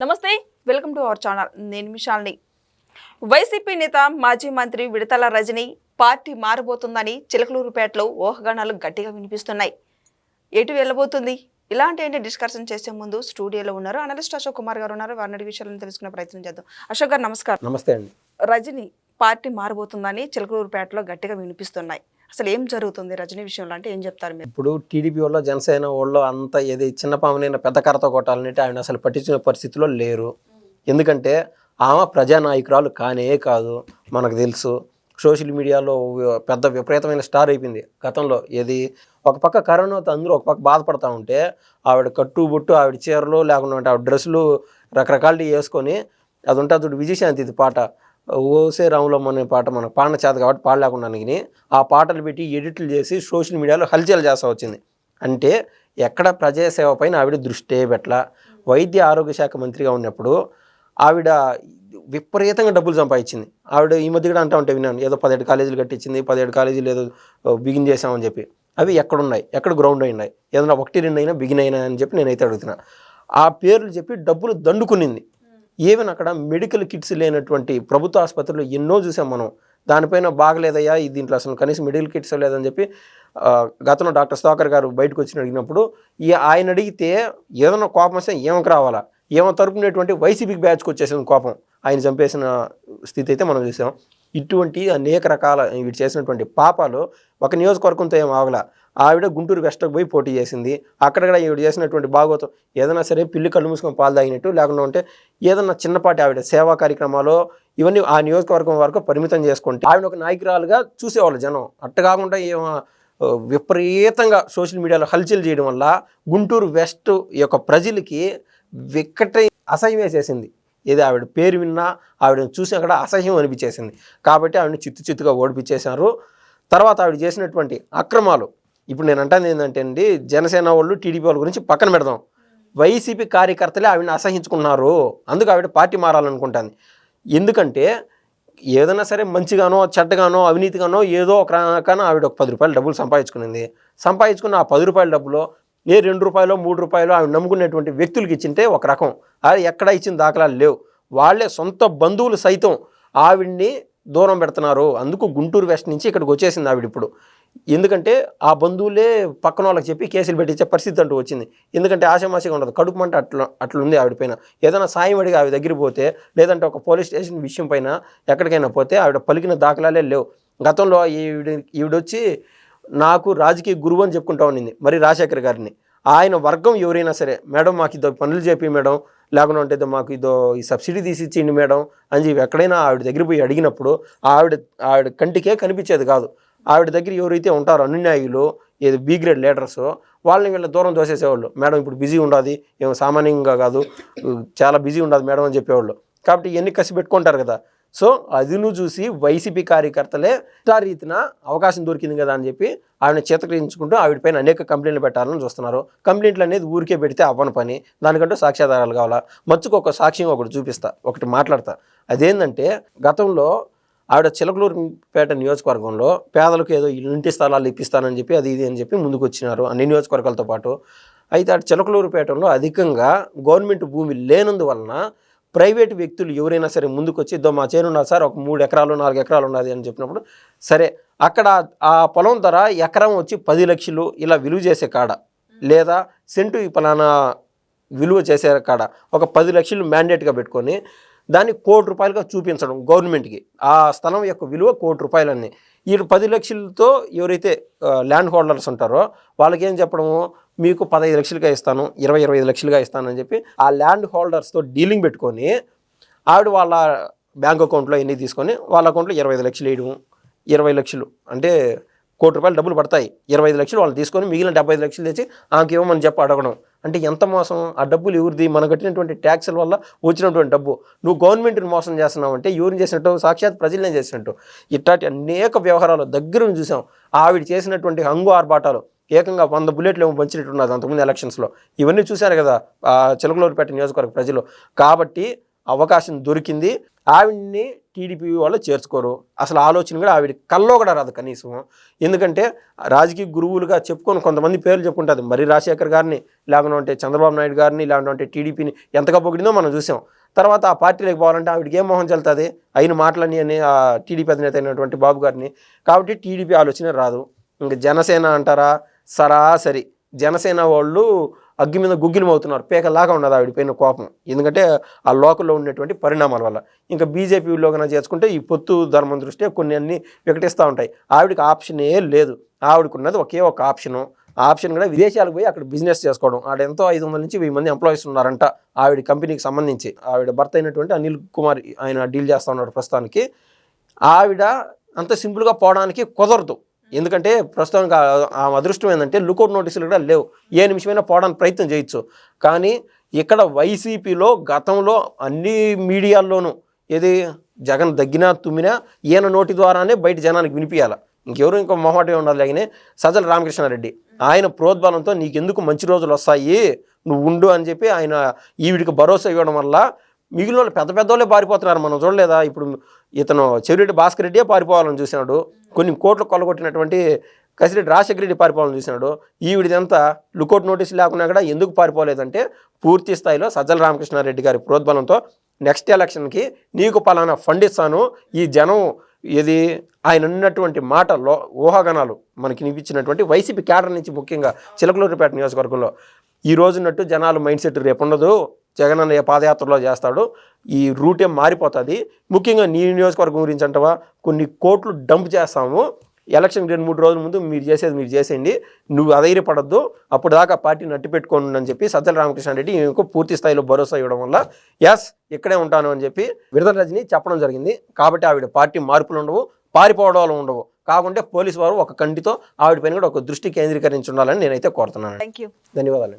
నమస్తే welcome to our channel. నేను విశాల్ని YCP నేత మాజీ మంత్రి విడతల రజని పార్టీ మారబోతుందని చిలకలూరుపేటలో ఊహగానాలు గట్టిగా వినిపిస్తున్నాయి. ఎటు వెళ్ళబోతుంది? ఇలాంటి ఏంటి డిస్కషన్ చేసే ముందు స్టూడియోలో ఉన్నారు అనలిస్ట్ అశోక్ కుమార్ గారు ఉన్నారు. వారిని విషయాలను తెలుసుకునే ప్రయత్నం చేద్దాం. అశోక్ గారు నమస్కారం. నమస్తే అండి. రజని పార్టీ మారబోతుందని చిలకలూరుపేటలో గట్టిగా వినిపిస్తున్నాయి. అసలు ఏం జరుగుతుంది రజనీ విషయంలో? అంటే ఏం చెప్తారు మీరు? ఇప్పుడు టీడీపీ వాళ్ళు జనసేన వాళ్ళు అంత ఏది చిన్న పామునైనా పెద్ద కర్రతో కొట్టాలంటే ఆయన అసలు పట్టించిన పరిస్థితిలో లేరు. ఎందుకంటే ఆమె ప్రజానాయకురాలు కానే కాదు మనకు తెలుసు. సోషల్ మీడియాలో పెద్ద విపరీతమైన స్టార్ అయిపోయింది గతంలో. ఏది? ఒక పక్క కరోనాతో అందరూ ఒక పక్క బాధపడతా ఉంటే ఆవిడ కట్టు బొట్టు ఆవిడ చీరలు లేకుండా ఆవిడ డ్రెస్సులు రకరకాలు వేసుకొని అది ఉంటుంది చూడు విజయశాంతి ఇది పాట. ఓసే రాములమ్మ అనే పాట మనకు పాడిన చేత కాబట్టి పాడలేకుండా విని ఆ పాటలు పెట్టి ఎడిట్లు చేసి సోషల్ మీడియాలో హల్చల్ చేస్తా వచ్చింది. అంటే ఎక్కడ ప్రజాసేవ పైన ఆవిడ దృష్టి పెట్టల. వైద్య ఆరోగ్య శాఖ మంత్రిగా ఉన్నప్పుడు ఆవిడ విపరీతంగా డబ్బులు సంపాదించింది. ఆవిడ ఈ మధ్య కూడా అంటా ఉంటే విన్నాను ఏదో పదిహేడు కాలేజీలు కట్టించింది పదిహేడు కాలేజీలు ఏదో బిగిన్ చేసామని చెప్పి. అవి ఎక్కడున్నాయి? ఎక్కడ గ్రౌండ్ అయినాయి? ఏదైనా ఒకటి రెండు అయినా బిగిన్ అయినా అని చెప్పి నేనైతే అడుగుతున్నా. ఆ పేర్లు చెప్పి డబ్బులు దండుకునింది. ఈవెన్ అక్కడ మెడికల్ కిట్స్ లేనటువంటి ప్రభుత్వ ఆసుపత్రులు ఎన్నో చూసాం మనం. దానిపైన బాగలేదయ్యా ఇది దీంట్లో అసలు కనీసం మెడికల్ కిట్స్ లేదని చెప్పి గతంలో డాక్టర్ స్థాకర్ గారు బయటకు వచ్చి అడిగినప్పుడు ఈ ఆయన అడిగితే ఏదైనా కోపం వస్తే ఏమకు రావాలా? ఏమో తరపునేటువంటి వైసీపీకి బ్యాచ్కి వచ్చేసింది కోపం. ఆయన చంపేసిన స్థితి అయితే మనం చూసాం. ఇటువంటి అనేక రకాల వీటి చేసినటువంటి పాపాలు ఒక నియోజకవర్గంతో ఏం ఆగల. ఆవిడ గుంటూరు వెస్ట్కి పోయి పోటీ చేసింది. అక్కడ కూడా ఈవిడ చేసినటువంటి భాగవతం ఏదైనా సరే పిల్లి కళ్ళు మూసుకొని పాలు తాగినట్టు లేకుండా ఉంటే ఏదైనా చిన్నపాటి ఆవిడ సేవా కార్యక్రమాలు ఇవన్నీ ఆ నియోజకవర్గం వరకు పరిమితం చేసుకుంటే ఆవిడ ఒక నాయకురాలుగా చూసేవాళ్ళు జనం. అట్ట కాకుండా ఏమో విపరీతంగా సోషల్ మీడియాలో హల్చల్ చేయడం వల్ల గుంటూరు వెస్ట్ యొక్క ప్రజలకి వికట అసహ్యం వేసేసింది. ఏది ఆవిడ పేరు విన్నా ఆవిడని చూసి అక్కడ అసహ్యం అనిపించేసింది. కాబట్టి ఆవిడని చిత్తు చిత్తుగా ఓడిపించేశారు తర్వాత ఆవిడ చేసినటువంటి అక్రమాలు ఇప్పుడు నేను అంటాను ఏంటంటే అండి జనసేన వాళ్ళు టీడీపీ వాళ్ళ గురించి పక్కన పెడదాం. వైసీపీ కార్యకర్తలే ఆవిడని అసహించుకున్నారు అందుకు ఆవిడ పార్టీ మారాలనుకుంటుంది. ఎందుకంటే ఏదైనా సరే మంచిగానో చెడ్డగానో అవినీతిగానో ఏదో ఒక రకాన ఆవిడ ఒక పది రూపాయలు డబ్బులు సంపాదించుకునింది. సంపాదించుకున్న ఆ పది రూపాయల డబ్బులో ఏ రెండు రూపాయలు మూడు రూపాయలు ఆవిడ నమ్ముకునేటువంటి వ్యక్తులకి ఇచ్చింటే ఒక రకం. అది ఎక్కడ ఇచ్చిన దాఖలాలు లేవు. వాళ్ళే సొంత బంధువులు సైతం ఆవిడ్ని దూరం పెడుతున్నారు. అందుకు గుంటూరు వెస్ట్ నుంచి ఇక్కడికి వచ్చేసింది ఆవిడ ఇప్పుడు. ఎందుకంటే ఆ బంధువులే పక్కన వాళ్ళకి చెప్పి కేసులు పెట్టించే పరిస్థితి అంటూ వచ్చింది. ఎందుకంటే ఆశమాసిగా ఉండదు. కడుపు మంట అట్లా అట్లుంది ఆవిడ పైన. ఏదైనా సాయం అడిగి ఆవిడ దగ్గర పోతే లేదంటే ఒక పోలీస్ స్టేషన్ విషయం పైన ఎక్కడికైనా పోతే ఆవిడ పలికిన దాఖలాలే లేవు. గతంలో ఈవిడ ఈవిడొచ్చి నాకు రాజకీయ గురువు అని చెప్పుకుంటా ఉండింది. మరి రాజశేఖర్ గారిని. ఆయన వర్గం ఎవరైనా సరే మేడం మాకు ఇదో పనులు చెప్పి మేడం. లేకుండా ఉంటే మాకు ఇదో ఈ సబ్సిడీ తీసి ఇచ్చిండి మేడం అని చెప్పి ఎక్కడైనా ఆవిడ దగ్గర పోయి అడిగినప్పుడు ఆవిడ ఆవిడ కంటికే కనిపించేది కాదు. ఆవిడ దగ్గర ఎవరైతే ఉంటారో అనున్యాయులు ఏదో బి గ్రేడ్ లీడర్స్ వాళ్ళని వీళ్ళ దూరం దోసేసేవాళ్ళు మేడం ఇప్పుడు బిజీ ఉండాది ఏమో సామాన్యంగా కాదు చాలా బిజీ ఉండదు మేడం అని చెప్పేవాళ్ళు. కాబట్టి ఇవన్నీ కసి పెట్టుకుంటారు కదా. సో అదిను చూసి వైసీపీ కార్యకర్తలే ఆ రీతిన అవకాశం దొరికింది కదా అని చెప్పి ఆవిడ చేతకరించుకుంటూ ఆవిడ పైన అనేక కంప్లైంట్లు పెట్టాలని చూస్తున్నారు. కంప్లైంట్లు అనేది ఊరికే పెడితే అవ్వని పని దానికంటూ సాక్ష్యాధారాలు కావాలా? మచ్చుకు ఒక సాక్ష్యం ఒకటి చూపిస్తా ఒకటి మాట్లాడతా. అదేంటంటే గతంలో ఆవిడ చిలకలూరుపేట నియోజకవర్గంలో పేదలకు ఏదో ఇంటి స్థలాలు ఇప్పిస్తానని చెప్పి అది ఇది అని చెప్పి ముందుకు వచ్చినారు అన్ని నియోజకవర్గాలతో పాటు. అయితే అటు చిలకలూరుపేటలో అధికంగా గవర్నమెంట్ భూమి లేనందువలన ప్రైవేట్ వ్యక్తులు ఎవరైనా సరే ముందుకు వచ్చి ఇద్దో మా చేను సార్ ఒక మూడు ఎకరాలు నాలుగు ఎకరాలు ఉన్నది అని చెప్పినప్పుడు సరే అక్కడ ఆ పొలం ధర ఎకరం వచ్చి పది లక్షలు ఇలా విలువ చేసే కాడ లేదా సెంటు ఫలానా విలువ చేసే కాడ ఒక పది లక్షలు మ్యాండేట్గా పెట్టుకొని దాన్ని కోటి రూపాయలుగా చూపించడం గవర్నమెంట్కి. ఆ స్థలం యొక్క విలువ కోటి రూపాయలన్నీ. ఈ పది లక్షలతో ఎవరైతే ల్యాండ్ హోల్డర్స్ ఉంటారో వాళ్ళకి ఏం చెప్పడము? మీకు పదహైదు లక్షలుగా ఇస్తాను ఇరవై ఇరవై ఐదు లక్షలుగా ఇస్తానని చెప్పి ఆ ల్యాండ్ హోల్డర్స్తో డీలింగ్ పెట్టుకొని ఆవిడ వాళ్ళ బ్యాంక్ అకౌంట్లో ఎన్ని తీసుకొని వాళ్ళ అకౌంట్లో ఇరవై ఐదు లక్షలు వేయడం ఇరవై లక్షలు. అంటే కోటి రూపాయలు డబ్బులు పడతాయి. ఇరవై ఐదు లక్షలు వాళ్ళు తీసుకొని మిగిలిన డెబ్బై ఐదు లక్షలు తెచ్చి ఆమెకి ఇవ్వమని చెప్పి అడగడం. అంటే ఎంత మోసం? ఆ డబ్బులు ఎవరిది? మనం కట్టినటువంటి ట్యాక్సుల వల్ల వచ్చినటువంటి డబ్బు. నువ్వు గవర్నమెంట్ని మోసం చేస్తున్నావు అంటే ఎవరిని చేసినట్టు? సాక్షాత్ ప్రజలనే చేసినట్టు. ఇట్లాంటి అనేక వ్యవహారాలు దగ్గర చూసాం. ఆవిడ చేసినటువంటి హంగు ఆర్భాటాలు. ఏకంగా వంద బుల్లెట్లు ఏమో పంచినట్టున్నది అంతకుముందు ఎలక్షన్స్లో. ఇవన్నీ చూశారు కదా చిలకలూరుపేట నియోజకవర్గ ప్రజలు. కాబట్టి అవకాశం దొరికింది. ఆవిడ్ని టీడీపీ వాళ్ళు చేర్చుకోరు. అసలు ఆలోచన కూడా ఆవిడ కల్లో కూడా రాదు కనీసం. ఎందుకంటే రాజకీయ గురువులుగా చెప్పుకొని కొంతమంది పేర్లు చెప్పుకుంటుంది మరి రాజశేఖర్ గారిని లేకుంటే చంద్రబాబు నాయుడు గారిని లేకుంటే టీడీపీని ఎంతగా పొగిడిందో మనం చూసాం. తర్వాత ఆ పార్టీలోకి పోవాలంటే ఆవిడకి ఏం మొహం చెల్తుంది అయిన మాటలని అని ఆ టీడీపీ అధినేత అయినటువంటి బాబు గారిని. కాబట్టి టీడీపీ ఆలోచన రాదు. ఇంకా జనసేన అంటారా? సరాసరి. జనసేన వాళ్ళు అగ్గి మీద గుగ్గిలమవుతున్నారు. పేకలాగా ఉన్నది ఆవిడ పైన కోపం. ఎందుకంటే ఆ లోకల్లో ఉన్నటువంటి పరిణామాల వల్ల. ఇంకా బీజేపీలో కన్నా చేసుకుంటే ఈ పొత్తు ధర్మం దృష్ట్యా కొన్ని అన్ని వికటిస్తూ ఉంటాయి. ఆవిడకి ఆప్షనే లేదు. ఆవిడకున్నది ఒకే ఒక ఆప్షను. ఆప్షన్ కూడా విదేశాలకు పోయి అక్కడ బిజినెస్ చేసుకోవడం. ఆడ ఎంతో ఐదు వందల నుంచి వెయ్యి మంది ఎంప్లాయీస్ ఉన్నారంట ఆవిడ కంపెనీకి సంబంధించి. ఆవిడ భర్త అయినటువంటి అనిల్ కుమార్ ఆయన డీల్ చేస్తూ ఉన్నాడు ప్రస్తుతానికి. ఆవిడ అంత సింపుల్గా పోవడానికి కుదరదు. ఎందుకంటే ప్రస్తుతానికి ఆ- అదృష్టం ఏంటంటే లుకౌట్ నోటీసులు కూడా లేవు. ఏ నిమిషమైనా పోవడానికి ప్రయత్నం చేయొచ్చు. కానీ ఇక్కడ వైసీపీలో గతంలో అన్ని మీడియాల్లోనూ ఏది జగన్ దగ్గినా తుమ్మినా ఈయన నోటి ద్వారానే బయట జనానికి వినిపించాలి ఇంకెవరు ఇంకో మొహమాటే ఉండాలి లాగానే సజ్జల రామకృష్ణారెడ్డి. ఆయన ప్రోద్బలంతో నీకెందుకు మంచి రోజులు వస్తాయి? నువ్వు ఉండు అని చెప్పి ఆయన ఈవిడికి భరోసా ఇవ్వడం వల్ల మిగిలిన వాళ్ళు పెద్ద పెద్ద వాళ్ళే పారిపోతున్నారు. మనం చూడలేదా? ఇప్పుడు ఇతను చెవిరెడ్డి భాస్కర్ రెడ్డియే పారిపోవాలని చూసినాడు. కొన్ని కోట్లు కొల్లగొట్టినటువంటి కసిరెడ్డి రాజశేఖర రెడ్డి పారిపోవాలని చూసినాడు. ఈవిడిదంతా లుకౌట్ నోటీస్ లేకున్నా కూడా ఎందుకు పారిపోలేదంటే పూర్తి స్థాయిలో సజ్జల రామకృష్ణారెడ్డి గారి ప్రోద్బలంతో నెక్స్ట్ ఎలక్షన్కి నీకు పలానా ఫండ్ ఇస్తాను. ఈ జనం ఇది ఆయన ఉన్నటువంటి మాట లో ఊహాగణాలు మనకి వినిపించినటువంటి వైసీపీ క్యాడర్ నుంచి ముఖ్యంగా చిలకలూరుపేట నియోజకవర్గంలో. ఈ రోజున్నట్టు జనాలు మైండ్ సెట్ రేపు ఉండదు. జగన్ అన్న పాదయాత్రలో చేస్తాడు. ఈ రూటే మారిపోతుంది. ముఖ్యంగా నీ నియోజకవర్గం గురించి అంటవా? కొన్ని కోట్లు డంప్ చేస్తాము. ఎలక్షన్ రెండు మూడు రోజుల ముందు మీరు చేసేది మీరు చేసేయండి. నువ్వు అధైర్యపడద్దు. అప్పుడు దాకా పార్టీ నట్టు పెట్టుకోండి అని చెప్పి సజ్జల రామకృష్ణారెడ్డి ఈమెకు పూర్తి స్థాయిలో భరోసా ఇవ్వడం వల్ల ఎస్ ఇక్కడే ఉంటాను అని చెప్పి విడుదల రజని చెప్పడం జరిగింది. కాబట్టి ఆవిడ పార్టీ మార్పులు ఉండవు పారిపోవడాలు ఉండవు. కాకుంటే పోలీసు వారు ఒక కంటితో ఆవిడ పైన కూడా ఒక దృష్టి కేంద్రీకరించి ఉండాలని నేనైతే కోరుతున్నాను. ధన్యవాదాలు.